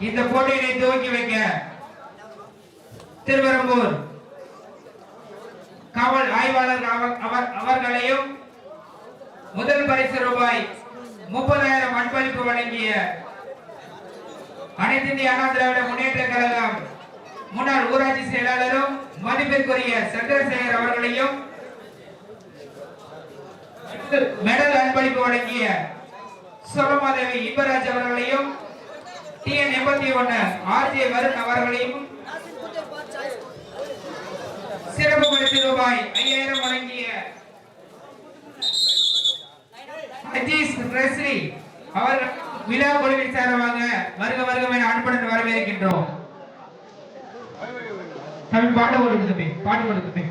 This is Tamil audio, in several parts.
இந்த போட்டியினை துவக்கி வைக்க திருவரம்பூர் காவல் ஆய்வாளர் அவர்- அவர்களையும் முதல் பரிசு ரூபாய் முப்பதாயிரம் அன்பளிப்பு வழங்கிய அனைத்து இந்திய அண்ணா திராவிட முன்னேற்ற கழகம் முன்னாள் ஊராட்சி செயலாளரும் மதிப்பிற்குரிய சந்திரசேகர் அவர்களையும் மெடல் அன்பளிப்பு வழங்கிய சோலமாதேவி இன்பராஜ் அவர்களையும் டிஎன் எண்பத்தி ஒன்னு ஆர்ஜே வருண் அவர்களையும் சிறப்பு பரிசு ரூபாய் ஐயாயிரம் வழங்கிய அஜீஸ் அவர் விழா குழுவின் சார்பாக வருக வருக என அன்புடன் வரவேற்கின்றோம். தமிழ் பாட்டு கொடுக்குது பாட்டு கொடுக்குது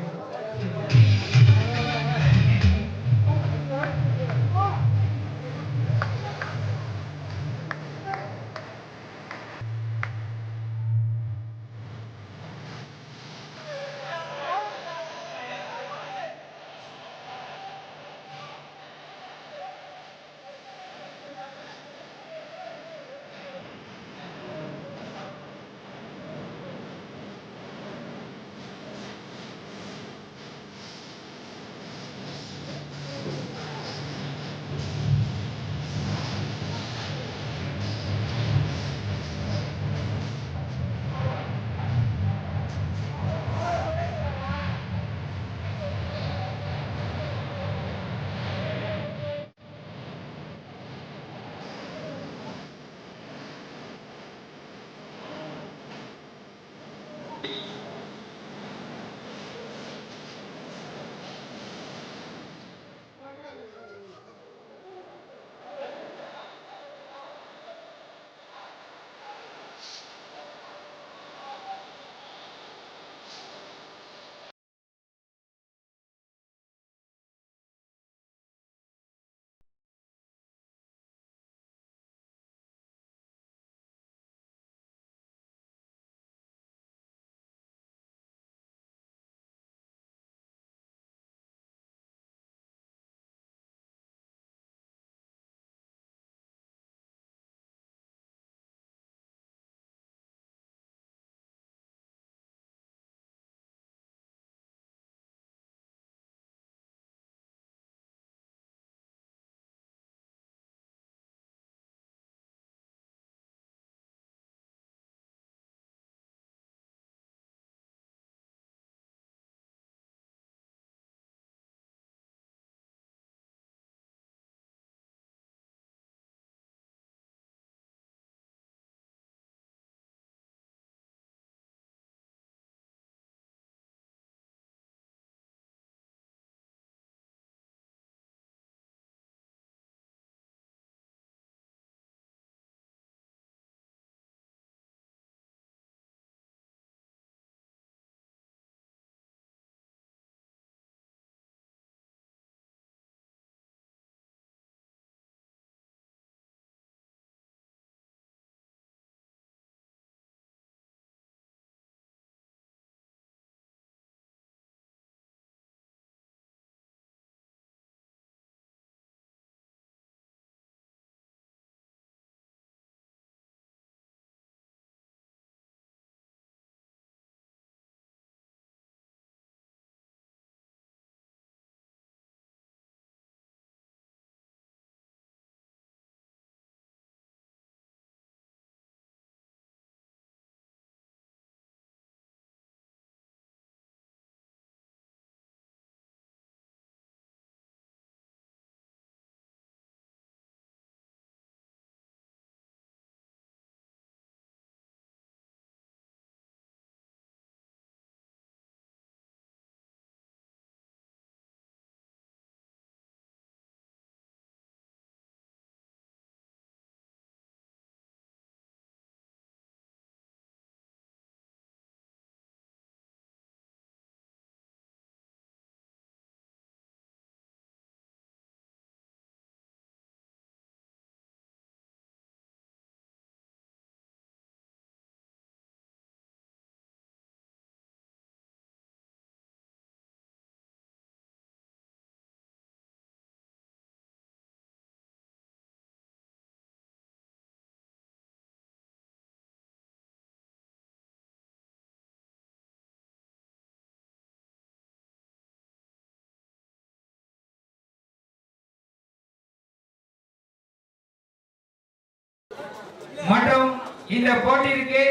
மற்றும் இந்த போட்டிற்கு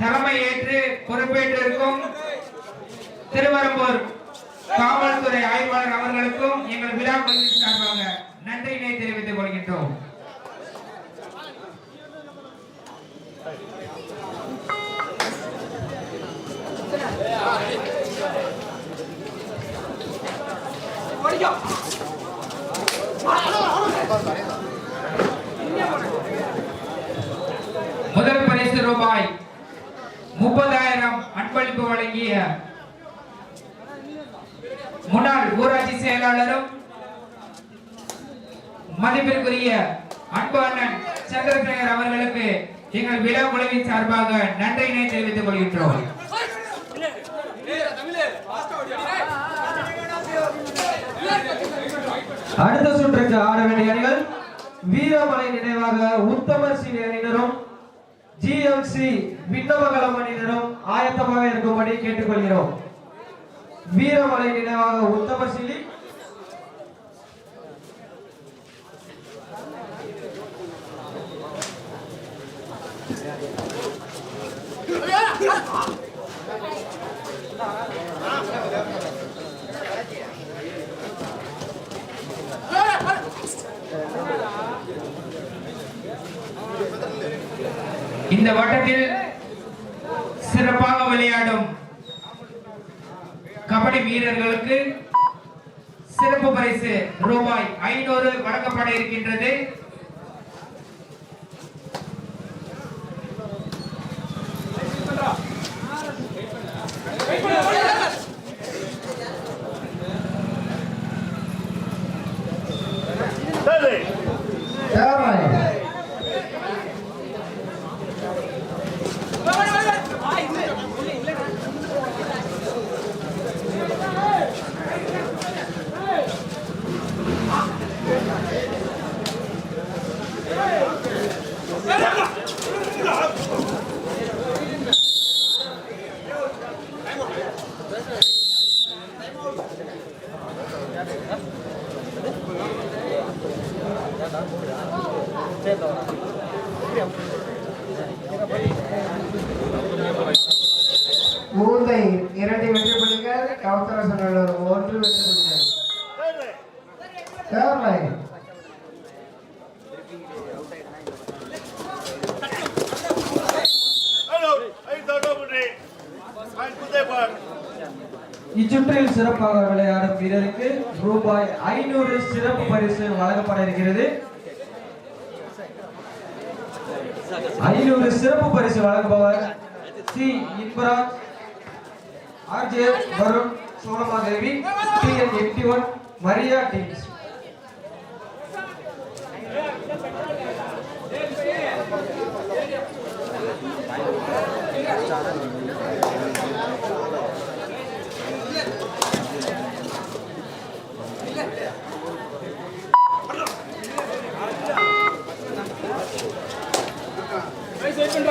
தலைமை ஏற்று பொறுப்பேற்றிருக்கும் திருவரம்பூர் காவல்துறை ஆய்வாளர் அவர்களுக்கும் எங்கள் விழா குழுவின் சார்பாக நன்றியினை தெரிவித்துக் கொள்கின்றோம். முதல் பரிசு ரூபாய் முப்பதாயிரம் அன்பளிப்பு வழங்கிய முன்னாள் ஊராட்சி செயலாளரும் மதிப்பிற்குரிய அன்பு அண்ணன் சந்திரசேகர் அவர்களுக்கு எங்கள் விழா குழுவின் சார்பாக நன்றியினை தெரிவித்துக் கொள்கின்றோம். அடுத்த சுற்றுக்கு ஆட வேண்டிய அணிகள் வீரமலை நினைவாக உத்தமர் சீனியர் அணியினரும் ஜிஎம்சி விண்ணவகலம் அணியினரும் ஆயத்தமாக இருக்கும்படி கேட்டுக்கொள்கிறோம் வீரமலை நினைவாக உத்தமர் சிலி இந்த வட்டத்தில் சிறப்பாக விளையாடும் கபடி வீரர்களுக்கு சிறப்பு பரிசு ரூபாய் ஐநூறு வழங்கப்பட இருக்கின்றது மூந்தை இரண்டு வெற்றி புள்ளிகள் கவுத்தர சொன்னலூர் ஒன்று வெற்றி புள்ளிகள். Third line. இச்சுற்றில் சிறப்பாக விளையாடும் வீரருக்கு ரூபாய் ஐநூறு சிறப்பு பரிசு வழங்கப்பட இருக்கிறது. ஐநூறு சிறப்பு பரிசு வழங்குபவர் C. Inbaraj. RJ Varun Cholamadevi TN eighty one Maria teams. Wait,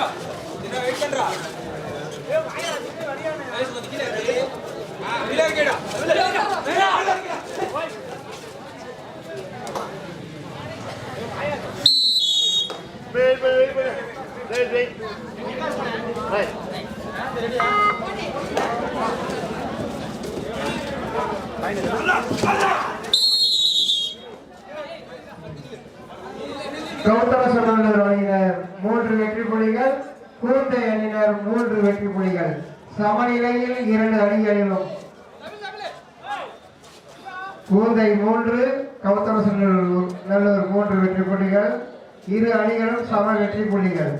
wait, wait, wait. Wait, wait. Right. கவுத்தர சொன்னலூர் அணியினர் மூன்று வெற்றி புள்ளிகள் கூந்தை அணியினர் மூன்று வெற்றி புள்ளிகள் சமநிலையில் இரண்டு அணிகளிலும். கூந்தை மூன்று கவுத்தர நல்லூர் மூன்று வெற்றி புள்ளிகள் இரு அணிகளும் சம வெற்றி புள்ளிகள்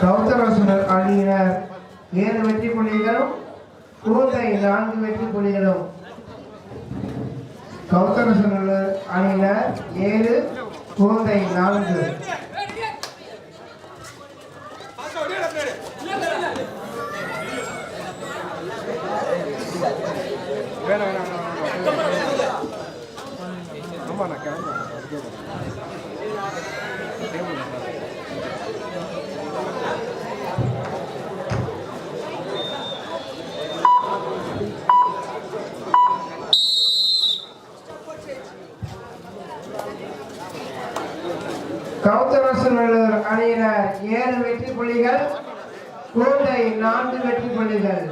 கௌதமசுனர் அணியினர் ஏழு வெற்றி புள்ளிகளும் கூந்தை நான்கு வெற்றி புள்ளிகளும். கௌதமசுனர் அணியினர் ஏழு கூந்தை நான்கு. கௌதமசுனர் அணியினர் ஏழு வெற்றி புள்ளிகள் கோட்டை நான்கு வெற்றி புள்ளிகள்.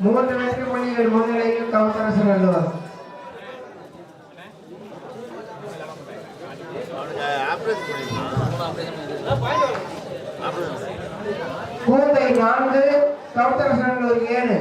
மூன்று வெற்றி புள்ளிகள் முன்னிலையில் கௌதமசுனர் கோட்டை நான்கு கவுத்தரசனங்கள் ஏழு.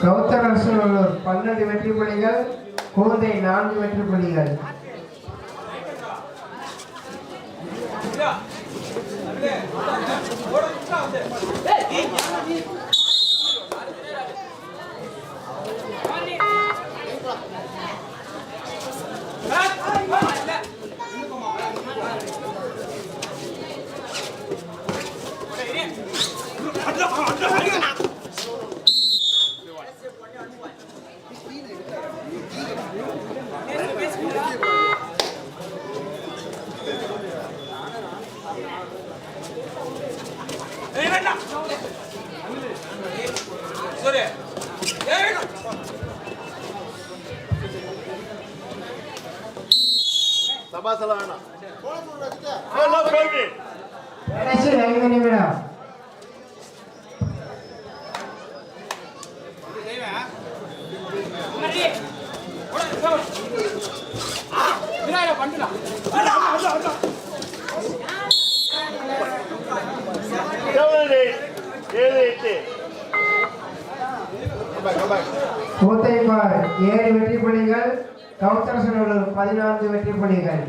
கௌதமசுனர் பன்னெண்டு வெற்றி புள்ளிகள் கூந்தை நான்கு வெற்றி புள்ளிகள் சபாசல வேணாம். கடைசி ஐந்து நிமிடம். கூத்தைப்பார் ஏழு வெற்றி புள்ளிகள் கௌதமசுனர் பதினான்கு வெற்றி புள்ளிகள்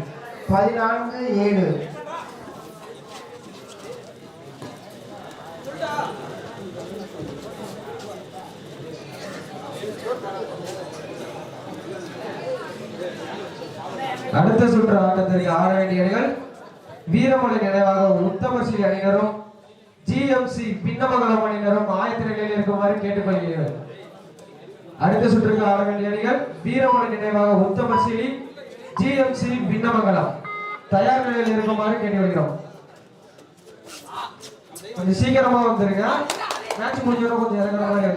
பதினான்கு ஏழு. அடுத்த சுற்று ஆட்டத்திற்கு ஆட வேண்டிய அணிகள் வீரமொழி நினைவாக உத்தமஸ்ரீ அணியினரும் ஜிஎம்சி பின்னமங்கலம் அணியினரும் ஆயத்த நிலையில் இருக்குமாறு கேட்டுக்கொள்கிறேன். அடுத்த சுற்றுக்கு ஆட வேண்டிய அணிகள் வீரமணி நினைவாக உத்தமசீலி ஜிஎம்சி பின்னமங்கலம் தயார் நிலையில் இருக்குமாறு கேட்டுக்கொள்கிறோம். கொஞ்சம் சீக்கிரமா வந்துருங்க. மேட்ச் முடிஞ்சவரை கொஞ்சம் இறங்குற மாதிரி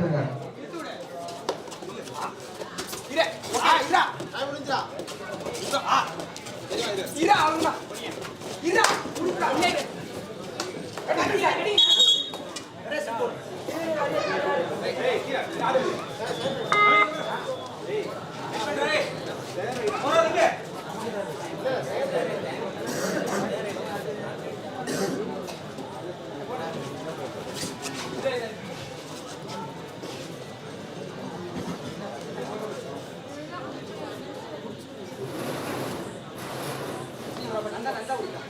안다 안다 우리가.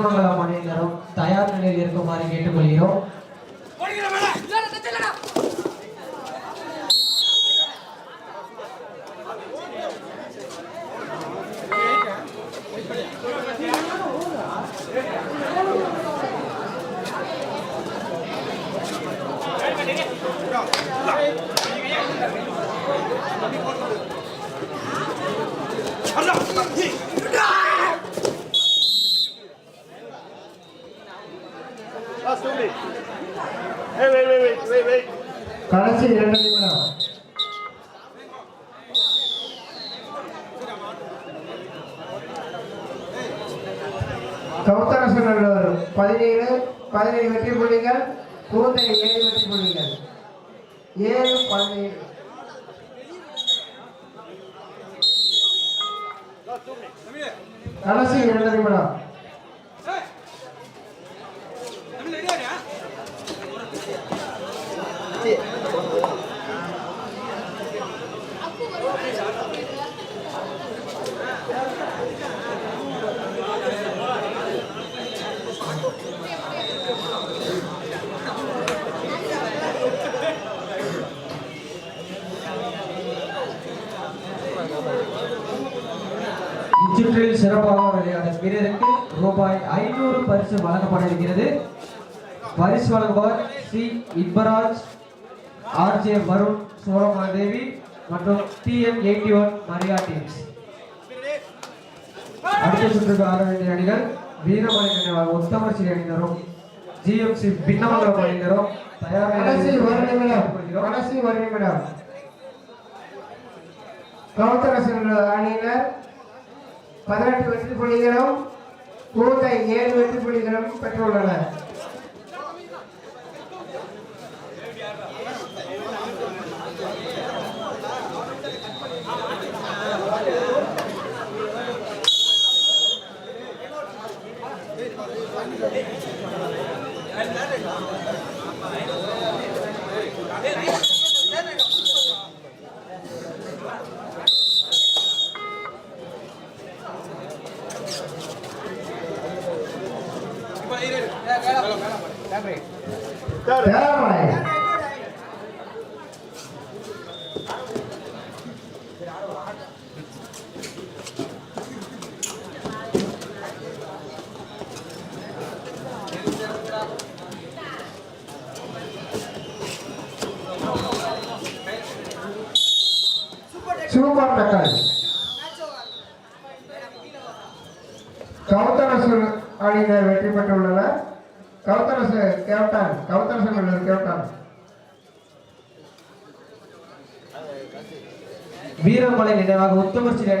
ஜிஎம்சி பின்னமங்கலம் தயார் நிலையில் இருக்குமாறு கேட்டுக்கொள்கிறோம் Hey! கடைசி இரண்டு நிமிடம். கவுத்தரசனூர் பதினேழு பதினேழு வெற்றி புள்ளிகள் கூந்தை ஏழு வெற்றி புள்ளிகள். ஏழு பதினேழு. கடைசி இரண்டு நிமிடம் இச்சுற்றில் சிறப்பாக விளையாடும் வீரருக்கு ரூபாய் ஐநூறு பரிசு வழங்கப்பட இருக்கிறது. பரிசு வழங்குபவர் சி. இன்பராஜ் ஆர்ஜே வருண் சோரமாதேவி மற்றும் TN eighty one Maria teams. அடுத்த சுற்றுக்கு ஆட வேண்டிய அணிகள் வீரமணி நினைவாக உத்தமர் ஸ்ரீ அணியினரும் ஜிஎம்சி பின்னமங்கலம் அணியினரும் தயார் கடைசி நிலையில் பதினெட்டு வெற்றி புள்ளிகளும் கூந்தை ஏழு வெற்றி புள்ளிகளும் பெற்றுள்ளனர். வீரமலை நினைவாக உத்தமர் சில